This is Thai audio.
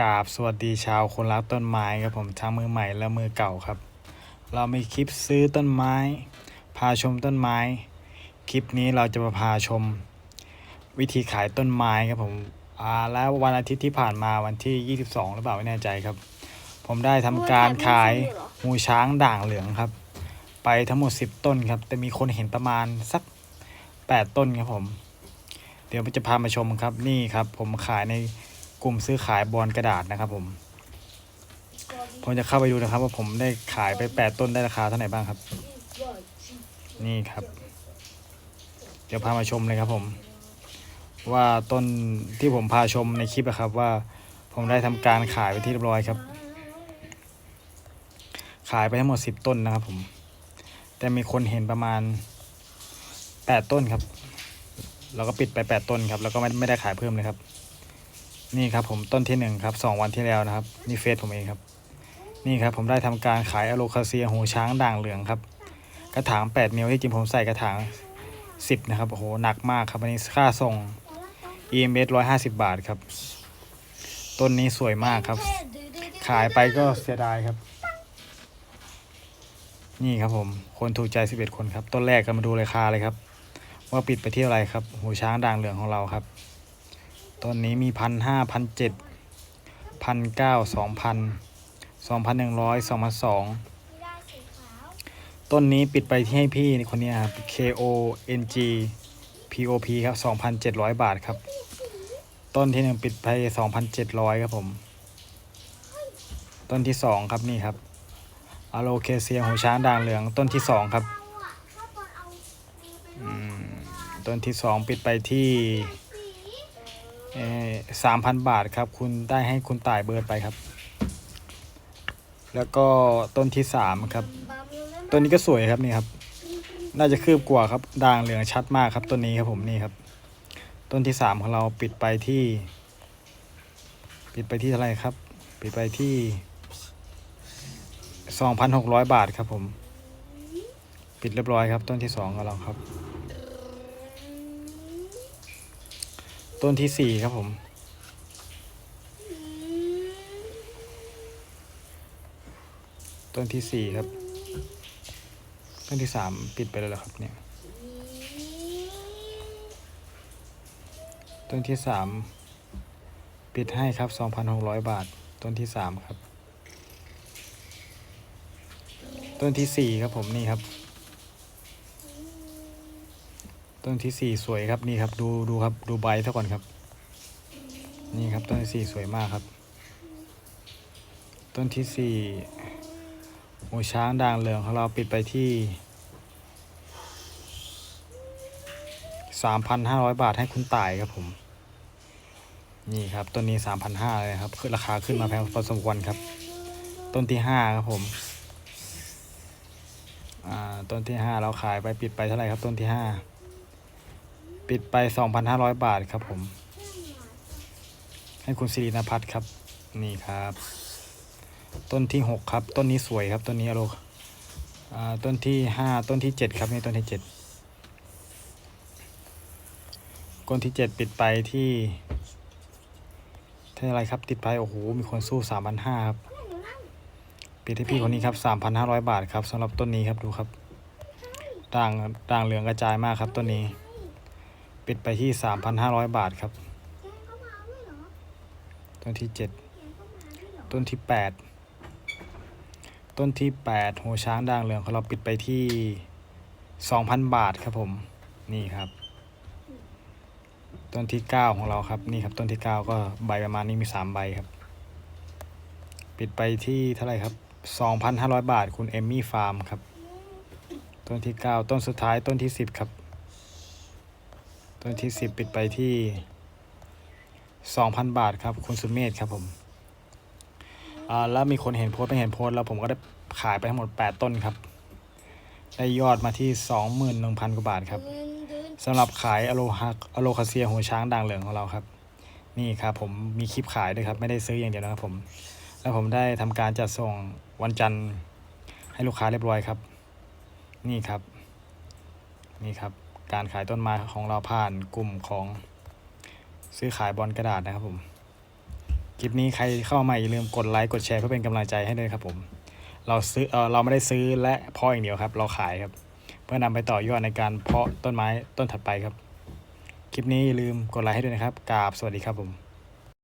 กราบสวัสดีชาวคนรักต้นไม้ครับผมทั้งมือใหม่และมือเก่าครับ เรามีคลิปซื้อต้นไม้ พาชมต้นไม้ คลิปนี้เราจะมาพาชม วิธีขายต้นไม้ครับผมอ่าแล้ววันอาทิตย์ที่ผ่านมาวันที่ 22 หรือเปล่าไม่แน่ใจครับ ผมได้ทำการขายงูช้างด่างเหลืองครับ ไปทั้งหมด 10 ต้นครับ แต่มีคนเห็นประมาณสัก 8 ต้นครับผม เดี๋ยวผมจะพามาชมครับนี่ครับ ผมขายใน กลุ่มซื้อขายบอลกระดาษนะครับผมผมจะเข้าไปดูนะครับ ว่าผมได้ขายไป8ต้นได้ราคาเท่าไหร่บ้างครับ นี่ครับ เดี๋ยวพามาชมเลยครับผม ว่าต้นที่ผมพาชมในคลิปนะครับ ว่าผมได้ทำการขายไปที่เรียบร้อยครับ ขายไปทั้งหมด10ต้นนะครับผม แต่มีคนเห็นประมาณ8ต้นครับเราก็ปิดไป8ต้นครับ แล้วก็ไม่ไม่ได้ขายเพิ่มเลยครับ นี่ครับผมต้นที่หนึ่งครับสองวันที่แล้วนะครับ นี่เฟซผมเองครับ นี่ครับผมได้ทำการขายอะโลคาเซียหูช้างด่างเหลืองครับ กระถาง8มิลที่จริงผมใส่กระถาง10นะครับโอ้โหหนักมากครับอันนี้ค่าส่ง EMS 150บาทครับ ต้นนี้สวยมากครับ ขายไปก็เสียดายครับ นี่ครับผม คนถูกใจ11คนครับ ต้นแรกก็มาดูราคาเลยครับ ว่าปิดไปที่อะไรครับ หูช้างด่างเหลืองของเราครับ ต้นนี้มีพันห้าพันเจ็ดพันเก้าสองพันสองพันหนึ่งร้อยสองพันสองต้นนี้ปิดไปที่ให้พี่คนนี้ครับ K O N G P O P ครับสองพันเจ็ดร้อยบาทครับ ต้นที่หนึ่งปิดไปสองพันเจ็ดร้อยครับผม ต้นที่สองครับนี่ครับอะโลเคเซียหูช้างด่างเหลืองต้นที่สองครับต้นที่สองปิดไปที่ สามพันบาทครับ คุณได้ให้คุณต่ายเบิร์ดไปครับ แล้วก็ต้นที่สามครับ ต้นนี้ก็สวยครับนี่ครับ น่าจะคืบกว่าครับ ด่างเหลืองชัดมากครับต้นนี้ครับผมนี่ครับ ต้นที่สามของเราปิดไปที่ ปิดไปที่เท่าไหร่ครับ ปิดไปที่สองพันหกร้อยบาทครับผม ปิดเรียบร้อยครับ ต้นที่สองของเราครับ ต้นที่สี่ครับผม ต้นที่สี่ครับ ต้นที่สามปิดไปแล้วครับเนี่ย ต้นที่สามปิดให้ครับสองพันหกร้อยบาท ต้นที่สามครับ ต้นที่สี่ครับผมนี่ครับ ต้นที่สี่สวยครับนี่ครับดูดูครับดูใบซะก่อนครับ นี่ครับต้นที่สี่สวยมากครับ ต้นที่สี่หูช้างด่างเหลืองของเราปิดไปที่สามพันห้าร้อยบาทให้คุณต่ายครับผม นี่ครับต้นนี้สามพันห้าเลยครับคือราคาขึ้นมาแพงพอสมควรครับ ต้นที่ห้าครับผมอ่าต้นที่ห้าเราขายไปปิดไปเท่าไหร่ครับต้นที่ห้า ปิดไป 2,500 บาทครับผม ให้คุณสิรินพัฒน์ครับ นี่ครับ ต้นที่ 6 ครับ ต้นนี้สวยครับ ต้นนี้อโลอ่าต้นที่ 5 ต้นที่ 7 ครับนี่ต้นที่ 7 ต้นที่ 7 ปิดไปที่เท่าไรครับติดไปโอ้โหมีคนสู้3,500ครับปิดที่พี่คนนี้ครับ3,500บาทครับสำหรับต้นนี้ครับดูครับด่างด่างเหลืองกระจายมากครับต้นนี้ ปิดไปที่ 3,500 บาทครับ ต้นที่ 7 ต้นที่ 8 ต้นที่ 8 โหช้างด่างเหลืองของเราปิดไปที่ 2,000 บาทครับผม นี่ครับ ต้นที่ 9 ของเราครับ นี่ครับ ต้นที่ 9 ก็ใบประมาณนี้มี 3 ใบครับ ปิดไปที่เท่าไหร่ครับ 2,500 บาท คุณเอมมี่ฟาร์มครับ ต้นที่ 9 ต้นสุดท้าย ต้นที่ 10 ครับ ต้นที่10ปิดไปที่2,000บาทครับ คุณสุเมธครับผมอ่าแล้วมีคนเห็นโพสต์ไม่เห็นโพสต์แล้วผมก็ได้ขายไปทั้งหมด8ต้นครับ ได้ยอดมาที่21,000กว่าบาทครับสำหรับขายอโลฮาอโลคาเซียหัวช้างด่างเหลืองของเราครับ นี่ครับผมมีคลิปขายด้วยครับ ไม่ได้ซื้ออย่างเดียวนะครับผม แล้วผมได้ทำการจัดส่งวันจันทร์ให้ลูกค้าเรียบร้อยครับ นี่ครับ นี่ครับ การขายต้นไม้ของเราผ่านกลุ่มของซื้อขายบอลกระดาษนะครับผม คลิปนี้ใครเข้ามาอย่าลืมกดไลค์กดแชร์เพื่อเป็นกำลังใจให้ด้วยครับผม เราซื้อเออเราไม่ได้ซื้อและเพาะอย่างเดียวครับ เราขายครับ เพื่อนำไปต่อยอดในการเพาะต้นไม้ต้นถัดไปครับ คลิปนี้อย่าลืมกดไลค์ให้ด้วยนะครับกราบสวัสดีครับผม